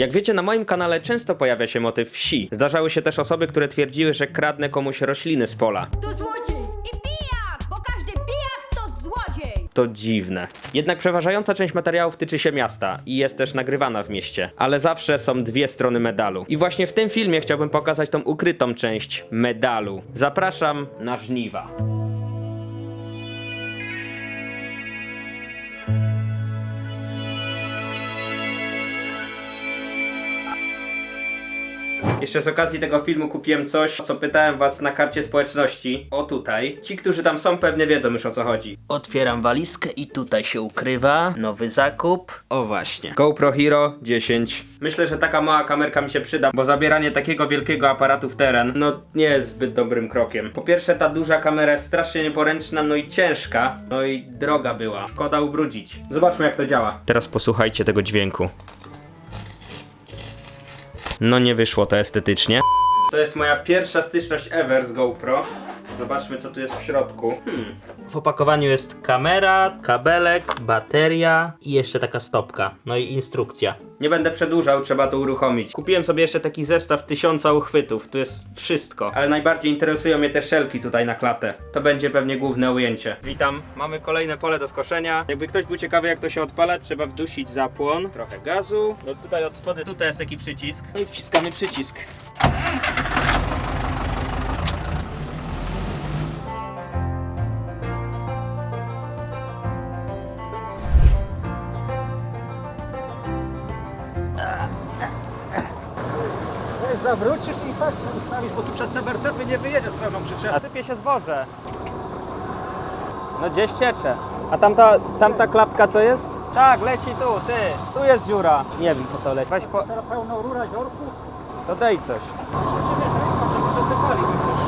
Jak wiecie, na moim kanale często pojawia się motyw wsi. Zdarzały się też osoby, które twierdziły, że kradnę komuś rośliny z pola. To złodziej! I pijak! Bo każdy pijak to złodziej! To dziwne. Jednak przeważająca część materiałów tyczy się miasta i jest też nagrywana w mieście. Ale zawsze są dwie strony medalu. I właśnie w tym filmie chciałbym pokazać tą ukrytą część medalu. Zapraszam na żniwa. Jeszcze z okazji tego filmu kupiłem coś, o co pytałem was na karcie społeczności. O tutaj. Ci, którzy tam są, pewnie wiedzą już o co chodzi. Otwieram walizkę i tutaj się ukrywa nowy zakup. O właśnie. GoPro Hero 10. Myślę, że taka mała kamerka mi się przyda, bo zabieranie takiego wielkiego aparatu w teren, no nie jest zbyt dobrym krokiem. Po pierwsze, ta duża kamera jest strasznie nieporęczna, no i ciężka, no i droga była. Szkoda ubrudzić. Zobaczmy jak to działa. Teraz posłuchajcie tego dźwięku. No nie wyszło to estetycznie. To jest moja pierwsza styczność ever z GoPro. Zobaczmy co tu jest w środku. Hmm. W opakowaniu jest kamera, kabelek, bateria i jeszcze taka stopka. No i instrukcja. Nie będę przedłużał, trzeba to uruchomić. Kupiłem sobie jeszcze taki zestaw tysiąca uchwytów. Tu jest wszystko. Ale najbardziej interesują mnie te szelki tutaj na klatę. To będzie pewnie główne ujęcie. Witam. Mamy kolejne pole do skoszenia. Jakby ktoś był ciekawy jak to się odpala, trzeba wdusić zapłon, trochę gazu. No tutaj od spody, tutaj jest taki przycisk. No i wciskamy przycisk. Bo tu przez te wertepy nie wyjedzie z pełną przyczepą. sypie się zboże. No gdzieś ciecze. A tamta, tamta klapka co jest? Tak, leci tu, ty. Tu jest dziura. Nie wiem co to leci. Weź po... Teraz pełną rura ziorku, To dej coś. przyczepie ręką, żeby wysypali chociaż.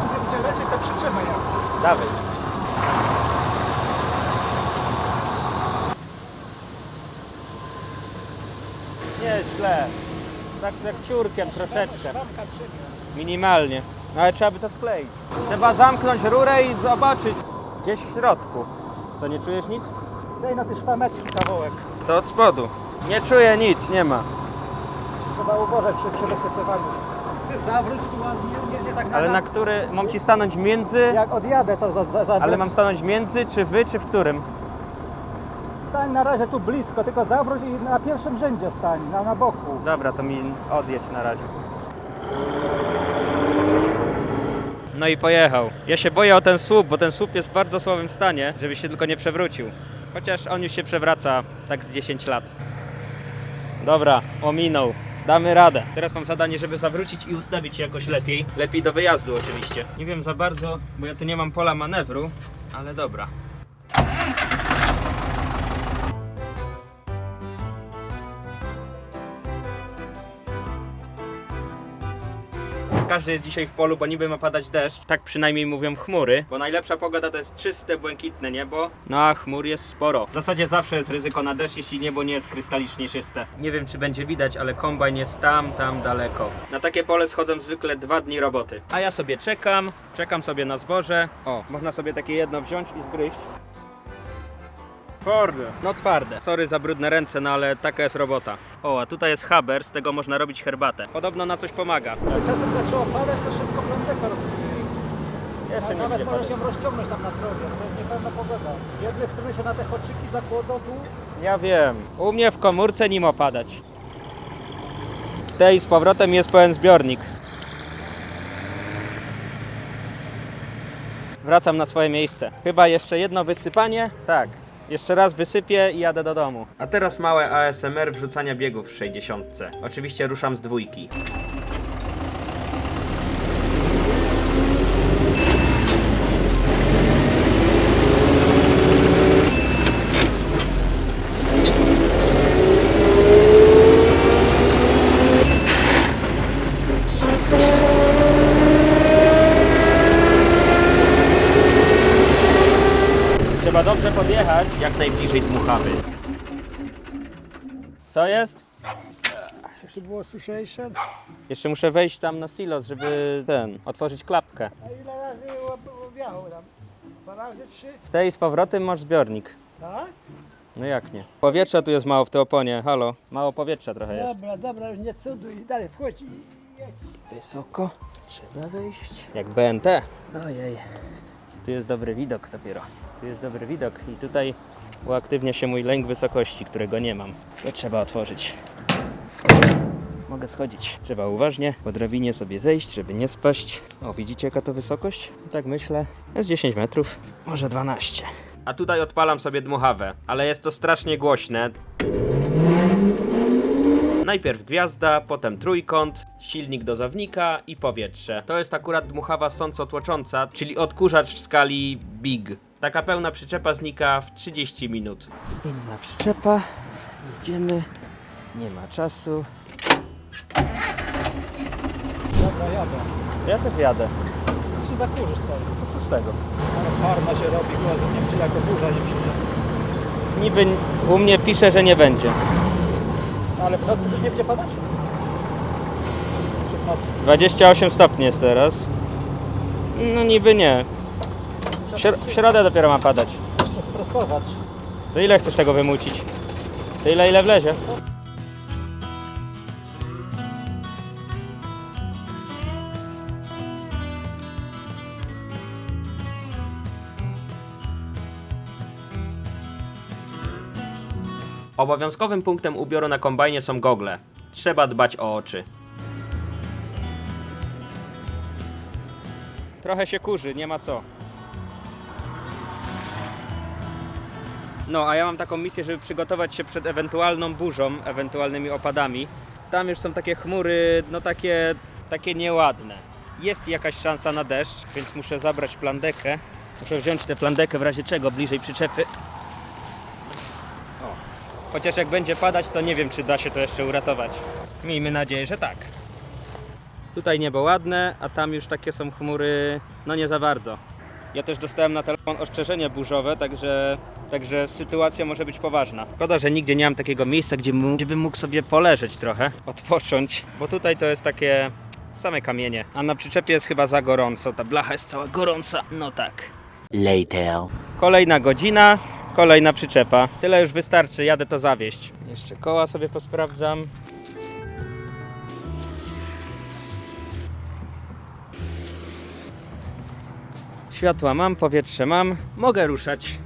Będzie, będzie lecieć ta przyczepa jak. Dawaj. Nie źle. Tak jak ciurkiem troszeczkę. Minimalnie. No ale trzeba by to skleić. Trzeba zamknąć rurę i zobaczyć gdzieś w środku. Co, nie czujesz nic? Daj na te szwameczki kawałek. To od spodu. Nie czuję nic, nie ma. Trzeba uważać przy, przy wysypywaniu. Ty zawróć tu ładnie, nie, nie tak Ale na na... który mam ci stanąć między? Jak odjadę to za, za, za Ale mam stanąć między, czy wy, czy w którym? Stań na razie tu blisko, tylko zawróć i na pierwszym rzędzie stań, na, na boku. Dobra, to mi odjedź na razie. No i pojechał. Ja się boję o ten słup, bo ten słup jest w bardzo słabym stanie, żebyś się tylko nie przewrócił. Chociaż on już się przewraca tak z 10 lat. Dobra, ominął. Damy radę. Teraz mam zadanie, żeby zawrócić i ustawić się jakoś lepiej. Lepiej do wyjazdu oczywiście. Nie wiem za bardzo, bo ja tu nie mam pola manewru, ale dobra. Każdy jest dzisiaj w polu, bo niby ma padać deszcz. Tak przynajmniej mówią chmury. Bo najlepsza pogoda to jest czyste, błękitne niebo. No a chmur jest sporo. W zasadzie zawsze jest ryzyko na deszcz, jeśli niebo nie jest krystalicznie czyste. Nie wiem, czy będzie widać, ale kombajn jest tam, tam daleko. Na takie pole schodzą zwykle dwa dni roboty. A ja sobie czekam, czekam sobie na zboże. O, można sobie takie jedno wziąć i zgryźć. Twarde. No twarde. Sorry za brudne ręce, no ale taka jest robota. O, a tutaj jest haber, z tego można robić herbatę. Podobno na coś pomaga. Ale czasem zaczęło padać, to szybko prądeka rozpili. Jeszcze nie Nawet możesz ją rozciągnąć tam na drogę, to jest niepewna pogoda. Z jednej strony się na te koczyki zakłodą tu, Ja wiem. U mnie w komórce nim opadać. W tej z powrotem jest pełen zbiornik. Wracam na swoje miejsce. Chyba jeszcze jedno wysypanie? Tak. Jeszcze raz wysypię i jadę do domu. A teraz małe ASMR wrzucania biegów w 60. Oczywiście ruszam z dwójki. Trzeba jak najbliżej dmuchawy. Co jest? Jeśli było suszejsze, Jeszcze muszę wejść tam na silos, żeby ten, otworzyć klapkę. a ile razy wjechał tam? Dwa razy, trzy? W tej z powrotem masz zbiornik. Tak? No jak nie? Powietrza tu jest mało w tej oponie, halo. Mało powietrza trochę jest. Dobra, dobra, już nie cuduj, dalej wchodź i Wysoko, trzeba wejść. Jak BNT. Ojej. Tu jest dobry widok dopiero. Tu jest dobry widok i tutaj uaktywnia się mój lęk wysokości, którego nie mam. To trzeba otworzyć. Mogę schodzić. Trzeba uważnie po drabinie sobie zejść, żeby nie spaść. O, widzicie jaka to wysokość? Tak myślę. Jest 10 metrów, może 12. A tutaj odpalam sobie dmuchawę, ale jest to strasznie głośne. Najpierw gwiazda, potem trójkąt, silnik dozownika i powietrze. To jest akurat dmuchawa sąco-tłocząca, czyli odkurzacz w skali big. Taka pełna przyczepa znika w 30 minut. Inna przyczepa, idziemy, nie ma czasu. Dobra, jadę. Ja też jadę. Ty się zakurzysz cały. Co z tego? Ale parna się robi, głodem. Nie wiem, czy jako burza nie przyjdzie. Niby u mnie pisze, że nie będzie. Ale w nocy też nie będzie padać? Czy w nocy? 28 stopni jest teraz. No niby nie. W, śro- w środę dopiero ma padać. Jeszcze stresować. To ile chcesz tego wymucić? Tyle ile wlezie. Obowiązkowym punktem ubioru na kombajnie są gogle. Trzeba dbać o oczy. Trochę się kurzy, nie ma co. No, a ja mam taką misję, żeby przygotować się przed ewentualną burzą, ewentualnymi opadami. Tam już są takie chmury, no takie, takie nieładne. Jest jakaś szansa na deszcz, więc muszę zabrać plandekę. Muszę wziąć tę plandekę w razie czego bliżej przyczepy. Chociaż jak będzie padać, to nie wiem, czy da się to jeszcze uratować. Miejmy nadzieję, że tak. Tutaj niebo ładne, a tam już takie są chmury, no nie za bardzo. Ja też dostałem na telefon ostrzeżenie burzowe, także, także sytuacja może być poważna. Szkoda, że nigdzie nie mam takiego miejsca, gdzie, mu, gdzie bym mógł sobie poleżeć trochę, odpocząć, bo tutaj to jest takie same kamienie, a na przyczepie jest chyba za gorąco, ta blacha jest cała gorąca, no tak. Later. Kolejna godzina, kolejna przyczepa. Tyle już wystarczy, jadę to zawieść. Jeszcze koła sobie posprawdzam. Światła mam, powietrze mam, mogę ruszać.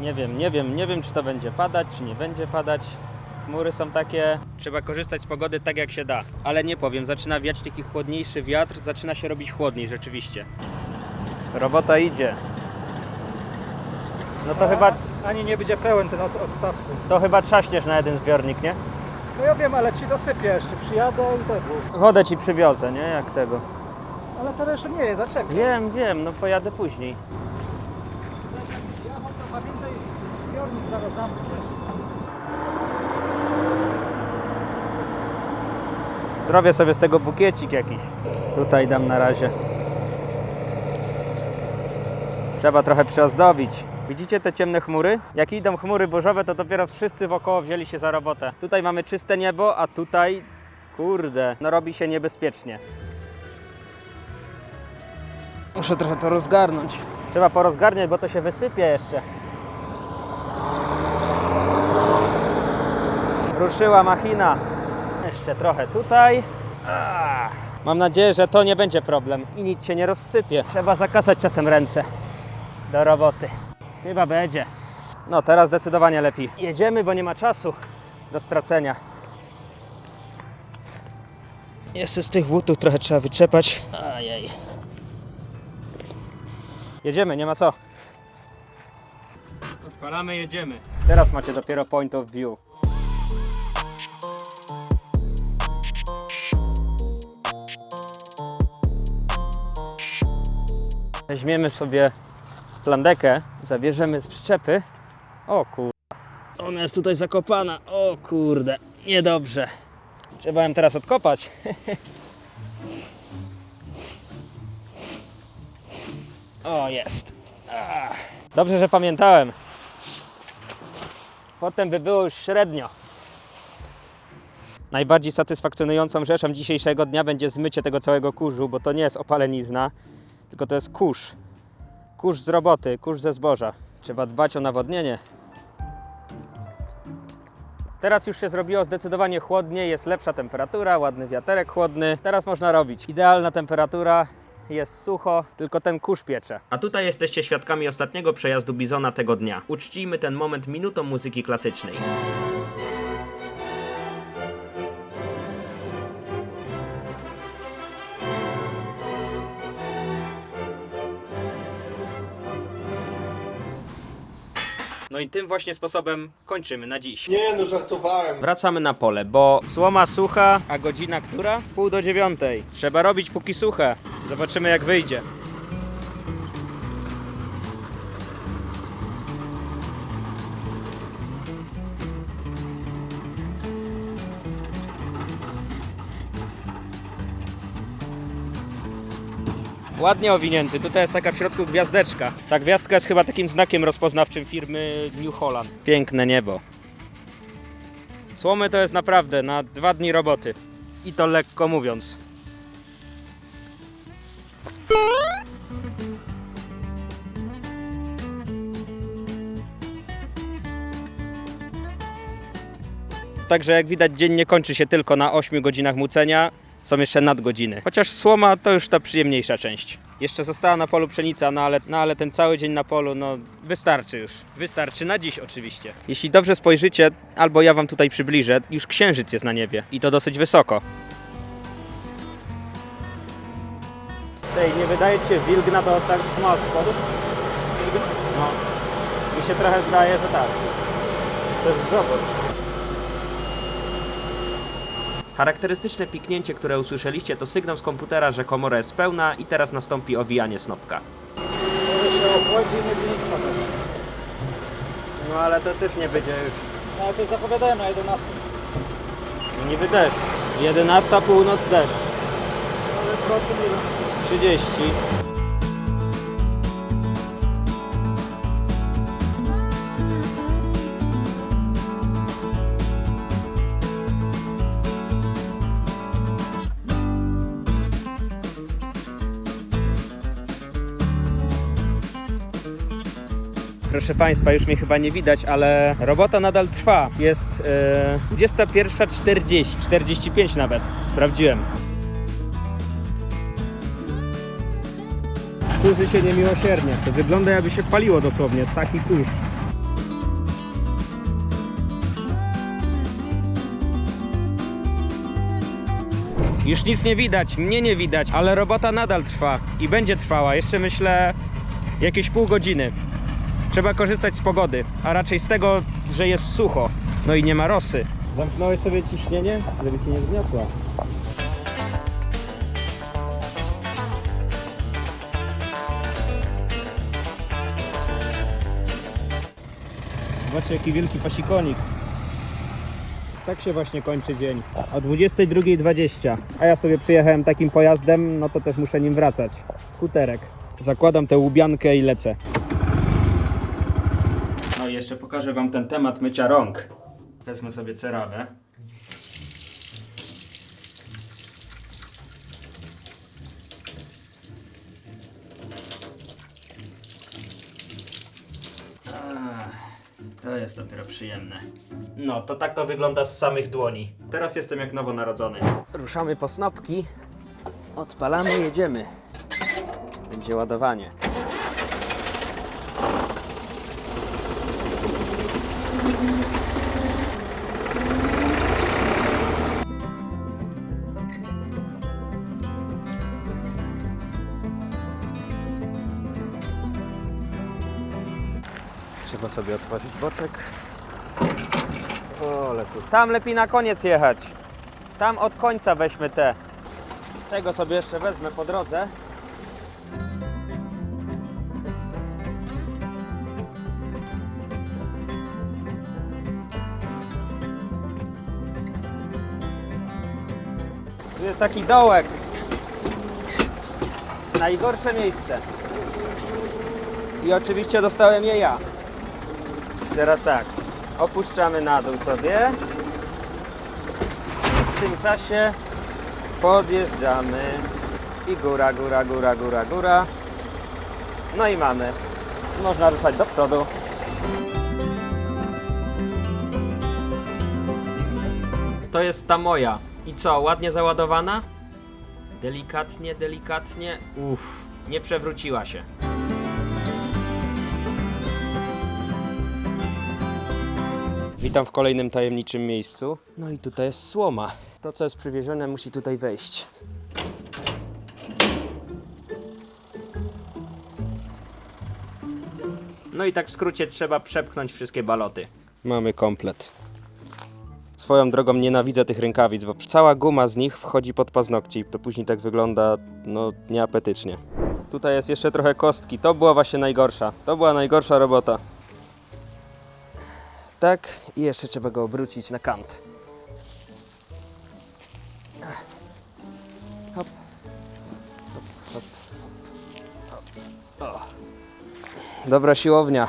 Nie wiem, nie wiem, nie wiem czy to będzie padać, czy nie będzie padać. Chmury są takie, trzeba korzystać z pogody tak jak się da. Ale nie powiem, zaczyna wiać taki chłodniejszy wiatr, zaczyna się robić chłodniej rzeczywiście. Robota idzie. No to chyba, Ani nie będzie pełen ten od, odstawku. to chyba trzaśniesz na jeden zbiornik, nie? No ja wiem, ale ci dosypię jeszcze. Przyjadę i tego. Wodę ci przywiozę, nie? Jak tego. Ale to jeszcze nie jest, zaczekaj. Wiem, wiem, no pojadę później. Ja to pamiętaj, zbiornik zaraz zamkniesz. Sobie z tego bukiecik jakiś. Tutaj dam na razie. Trzeba trochę przyozdobić. Widzicie te ciemne chmury? Jak idą chmury burzowe, to dopiero wszyscy wokoło wzięli się za robotę. Tutaj mamy czyste niebo, a tutaj, kurde, no robi się niebezpiecznie. Muszę trochę to rozgarnąć. Trzeba porozgarniać, bo to się wysypie jeszcze. Ruszyła machina. Jeszcze trochę tutaj. Ah. Mam nadzieję, że to nie będzie problem i nic się nie rozsypie. Trzeba zakasać czasem ręce do roboty. Chyba będzie. No teraz zdecydowanie lepiej. Jedziemy, bo nie ma czasu do stracenia. Jeszcze z tych butów trochę trzeba wyczepać. Jedziemy, nie ma co. Odpalamy, jedziemy. Teraz macie dopiero point of view. Weźmiemy sobie plandekę, zabierzemy z przyczepy. O kurde. Ona jest tutaj zakopana. O kurde. Niedobrze. Trzeba ją teraz odkopać. o, jest. Ach. Dobrze, że pamiętałem. Potem by było już średnio. Najbardziej satysfakcjonującą rzeczą dzisiejszego dnia będzie zmycie tego całego kurzu, bo to nie jest opalenizna, tylko to jest kurz. Kurz z roboty, kurz ze zboża. Trzeba dbać o nawodnienie. Teraz już się zrobiło zdecydowanie chłodniej, jest lepsza temperatura, ładny wiaterek chłodny. Teraz można robić. Idealna temperatura, jest sucho, tylko ten kurz piecze. A tutaj jesteście świadkami ostatniego przejazdu Bizona tego dnia. Uczcijmy ten moment minutą muzyki klasycznej. No i tym właśnie sposobem kończymy na dziś. Nie no, żartowałem. Wracamy na pole, bo słoma sucha, a godzina która? Pół do dziewiątej. Trzeba robić póki suche. Zobaczymy jak wyjdzie. Ładnie owinięty. Tutaj jest taka w środku gwiazdeczka. Ta gwiazdka jest chyba takim znakiem rozpoznawczym firmy New Holland. Piękne niebo. Słomy to jest naprawdę na dwa dni roboty. I to lekko mówiąc. Także jak widać dzień nie kończy się tylko na 8 godzinach mucenia, są jeszcze nadgodziny. Chociaż słoma to już ta przyjemniejsza część. Jeszcze została na polu pszenica, no ale, no ale ten cały dzień na polu, no wystarczy już. Wystarczy na dziś oczywiście. Jeśli dobrze spojrzycie, albo ja wam tutaj przybliżę, już księżyc jest na niebie i to dosyć wysoko. Tej, nie wydaje ci się wilgna to tak ma od spodu? No. Mi się trochę zdaje, że tak. To jest zdrowo. Charakterystyczne piknięcie, które usłyszeliście, to sygnał z komputera, że komora jest pełna i teraz nastąpi owijanie snopka. Może się ochłodzi i nie będzie nic spadać. No ale to też nie będzie już. No ale coś zapowiadałem na 11. Niby deszcz. 11 północ deszcz. Ale procent ile? 30. Proszę Państwa, już mnie chyba nie widać, ale robota nadal trwa. Jest e, 21.40, 45 nawet. Sprawdziłem. Kurzy się niemiłosiernie. To wygląda jakby się paliło dosłownie. Taki kurz. Już nic nie widać, mnie nie widać, ale robota nadal trwa i będzie trwała. Jeszcze myślę jakieś pół godziny. Trzeba korzystać z pogody, a raczej z tego, że jest sucho. No i nie ma rosy. Zamknąłeś sobie ciśnienie, żeby ci nie wzniosła. Zobaczcie jaki wielki pasikonik. Tak się właśnie kończy dzień. O 22.20. A ja sobie przyjechałem takim pojazdem, no to też muszę nim wracać. Skuterek. Zakładam tę łubiankę i lecę. Jeszcze pokażę Wam ten temat mycia rąk. Wezmę sobie cerawę. Ach, To jest dopiero przyjemne. No, to tak to wygląda z samych dłoni. Teraz jestem jak nowonarodzony. Ruszamy po snopki. Odpalamy, jedziemy. Będzie ładowanie. Trzeba sobie otworzyć boczek. O, ale tu. Tam lepiej na koniec jechać. Tam od końca weźmy te. Tego sobie jeszcze wezmę po drodze. Tu jest taki dołek. Najgorsze miejsce. I oczywiście dostałem je ja. Teraz tak, opuszczamy na dół sobie. W tym czasie podjeżdżamy i góra, góra, góra, góra, góra. No i mamy. Można ruszać do przodu. to jest ta moja. I co, ładnie załadowana? Delikatnie, delikatnie. Uff, nie przewróciła się. Witam w kolejnym tajemniczym miejscu. No i tutaj jest słoma. To, co jest przywiezione, musi tutaj wejść. No i tak w skrócie trzeba przepchnąć wszystkie baloty. Mamy komplet. Swoją drogą nienawidzę tych rękawic, bo cała guma z nich wchodzi pod paznokci. To później tak wygląda, no, nieapetycznie. Tutaj jest jeszcze trochę kostki. To była właśnie najgorsza. To była najgorsza robota. Tak, i jeszcze trzeba go obrócić na kant. Hop. Hop, hop, hop. Dobra siłownia.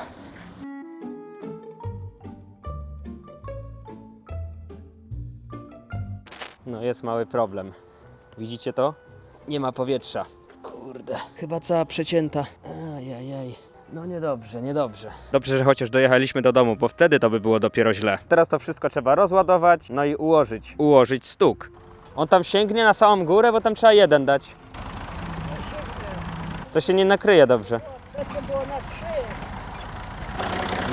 No jest mały problem. Widzicie to? Nie ma powietrza. Kurde, chyba cała przecięta. Ajajaj. No niedobrze, niedobrze. Dobrze, że chociaż dojechaliśmy do domu, bo wtedy to by było dopiero źle. Teraz to wszystko trzeba rozładować, no i ułożyć. Ułożyć stuk. On tam sięgnie na samą górę, bo tam trzeba jeden dać. To się nie nakryje dobrze. To było na trzy.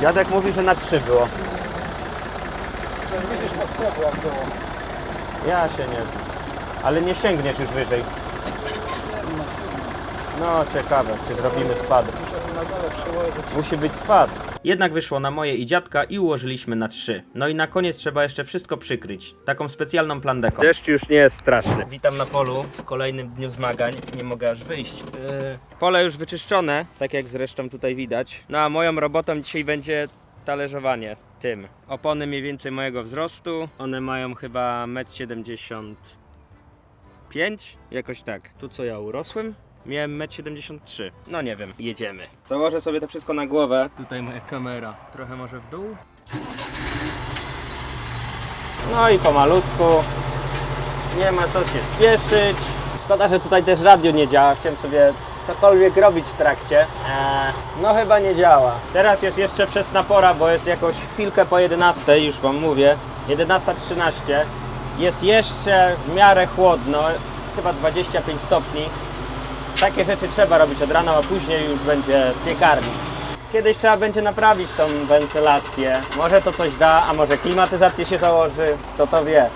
Dziadek mówi, że na trzy było. To widzisz po stropu jak było. Ja się nie znam. Ale nie sięgniesz już wyżej. No ciekawe, czy zrobimy spad. Musi być spad. Jednak wyszło na moje i dziadka i ułożyliśmy na trzy. No i na koniec trzeba jeszcze wszystko przykryć. Taką specjalną plandeką. Deszcz już nie jest straszny. Witam na polu w kolejnym dniu zmagań. Nie mogę aż wyjść. Yy, pole już wyczyszczone, tak jak zresztą tutaj widać. No a moją robotą dzisiaj będzie talerzowanie tym. Opony mniej więcej mojego wzrostu. One mają chyba 1,75 m. Jakoś tak. Tu co ja urosłem? Miałem 1,73 m. No nie wiem, jedziemy. Założę sobie to wszystko na głowę. Tutaj moja kamera. Trochę może w dół. No i pomalutku. Nie ma co się spieszyć. Szkoda, że tutaj też radio nie działa. Chciałem sobie cokolwiek robić w trakcie. Eee, no chyba nie działa. Teraz jest jeszcze wczesna pora, bo jest jakoś chwilkę po 11, już wam mówię. 11.13. Jest jeszcze w miarę chłodno, chyba 25 stopni. Takie rzeczy trzeba robić od rana, a później już będzie piekarnik. Kiedyś trzeba będzie naprawić tą wentylację. Może to coś da, a może klimatyzację się założy, kto to wie.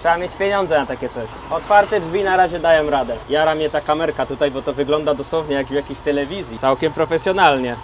Trzeba mieć pieniądze na takie coś. Otwarte drzwi na razie dają radę. Jara mnie ta kamerka tutaj, bo to wygląda dosłownie jak w jakiejś telewizji. Całkiem profesjonalnie.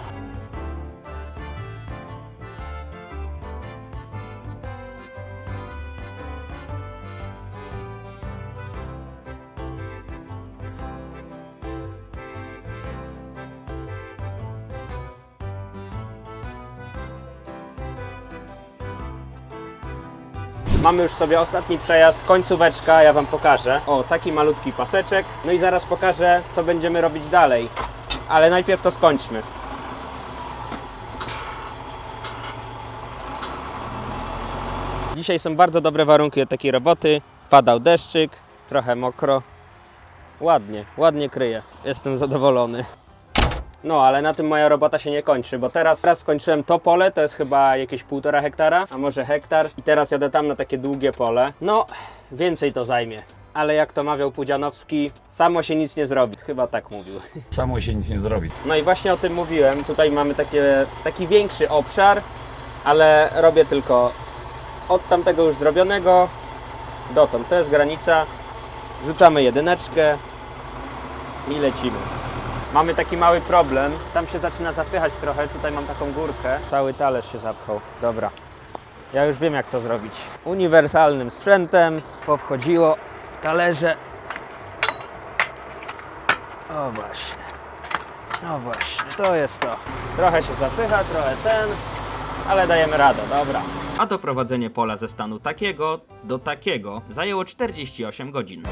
Mamy już sobie ostatni przejazd, końcóweczka, ja Wam pokażę. O, taki malutki paseczek. No i zaraz pokażę, co będziemy robić dalej. Ale najpierw to skończmy. Dzisiaj są bardzo dobre warunki do takiej roboty. Padał deszczyk, trochę mokro. Ładnie, ładnie kryje. Jestem zadowolony. No, ale na tym moja robota się nie kończy, bo teraz, teraz skończyłem to pole, to jest chyba jakieś półtora hektara, a może hektar. I teraz jadę tam na takie długie pole. No, więcej to zajmie. Ale jak to mawiał Pudzianowski, samo się nic nie zrobi. Chyba tak mówił. Samo się nic nie zrobi. No i właśnie o tym mówiłem. Tutaj mamy takie, taki większy obszar, ale robię tylko od tamtego już zrobionego dotąd. To jest granica. Wrzucamy jedyneczkę i lecimy. Mamy taki mały problem. Tam się zaczyna zapychać trochę. Tutaj mam taką górkę. Cały talerz się zapchał. Dobra. Ja już wiem jak to zrobić. Uniwersalnym sprzętem powchodziło w talerze. O właśnie. No właśnie, to jest to. Trochę się zapycha, trochę ten, ale dajemy radę, dobra. A doprowadzenie pola ze stanu takiego do takiego zajęło 48 godzin.